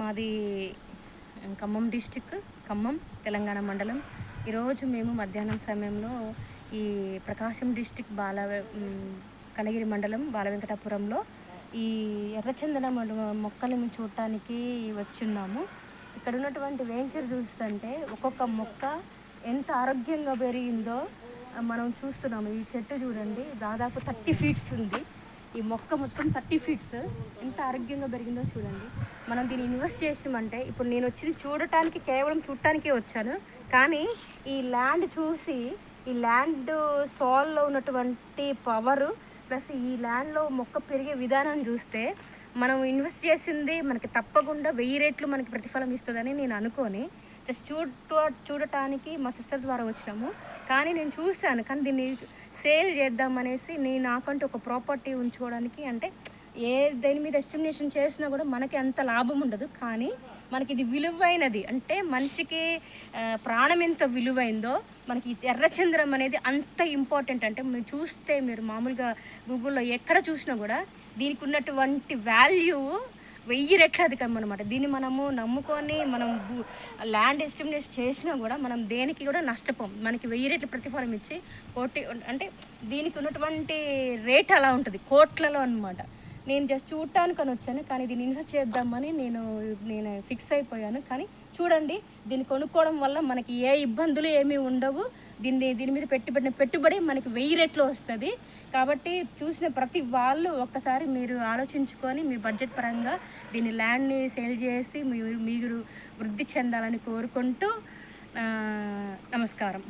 మాది ఖమ్మం డిస్టిక్ ఖమ్మం తెలంగాణ మండలం. ఈరోజు మేము మధ్యాహ్నం సమయంలో ఈ ప్రకాశం డిస్టిక్ బాల కనగిరి మండలం బాలవెంకటాపురంలో ఈ ఎర్రచందన మొక్కలను చూడటానికి వచ్చున్నాము. ఇక్కడ ఉన్నటువంటి వేంచర్ చూస్తుంటే ఒక్కొక్క మొక్క ఎంత ఆరోగ్యంగా పెరిగిందో మనం చూస్తున్నాము. ఈ చెట్టు చూడండి దాదాపు థర్టీ ఫీట్స్ ఉంది. ఈ మొక్క మొత్తం థర్టీ ఫీట్స్. ఎంత ఆరోగ్యంగా పెరిగిందో చూడండి. మనం దీన్ని ఇన్వెస్ట్ చేసామంటే ఇప్పుడు నేను వచ్చింది చూడటానికి కేవలం చూడటానికే వచ్చాను. కానీ ఈ ల్యాండ్ చూసి ఈ ల్యాండ్ సాల్లో ఉన్నటువంటి పవరు ప్లస్ ఈ ల్యాండ్లో మొక్క పెరిగే విధానం చూస్తే మనం ఇన్వెస్ట్ చేసింది మనకి తప్పకుండా వెయ్యి రేట్లు మనకి ప్రతిఫలం ఇస్తుందని నేను అనుకొని. జస్ట్ చూడ చూడటానికి మా సిస్టర్ ద్వారా వచ్చినాము. కానీ నేను చూశాను కానీ దీన్ని సేల్ చేద్దామనేసి నేను నాకంటూ ఒక ప్రాపర్టీ ఉంచుకోవడానికి అంటే ఏ దేని మీద ఎస్టిమేషన్ చేసినా కూడా మనకి అంత లాభం ఉండదు. కానీ మనకి ఇది విలువైనది. అంటే మనిషికి ప్రాణం ఎంత విలువైందో మనకి ఎర్రచంద్రం అనేది అంత ఇంపార్టెంట్ అంటే మీరు చూస్తే మీరు మామూలుగా గూగుల్లో ఎక్కడ చూసినా కూడా దీనికి ఉన్నటువంటి వాల్యూ వెయ్యి రెట్లు అధికం అనమాట దీన్ని మనము నమ్ముకొని మనం ల్యాండ్ ఎస్టిమేట్ చేసినా కూడా మనం దేనికి కూడా నష్టపోం. మనకి వెయ్యి రెట్లు ప్రతిఫలం ఇచ్చి కోటి అంటే దీనికి ఉన్నటువంటి రేట్ అలా ఉంటుంది కోట్లలో అనమాట నేను జస్ట్ చూడటానికి అని వచ్చాను కానీ దీన్ని ఇన్వెస్ట్ చేద్దామని నేను నేను ఫిక్స్ అయిపోయాను. కానీ చూడండి దీన్ని కొనుక్కోవడం వల్ల మనకి ఏ ఇబ్బందులు ఏమీ ఉండవు. దీన్ని దీని మీద పెట్టుబడిన పెట్టుబడి మనకి వెయ్యి రెట్లు వస్తుంది. కాబట్టి చూసిన ప్రతి వాళ్ళు ఒక్కసారి మీరు ఆలోచించుకొని మీ బడ్జెట్ పరంగా దీని ల్యాండ్ని సేల్ చేసి మీరు మీరు వృద్ధి చెందాలని కోరుకుంటూ నమస్కారం.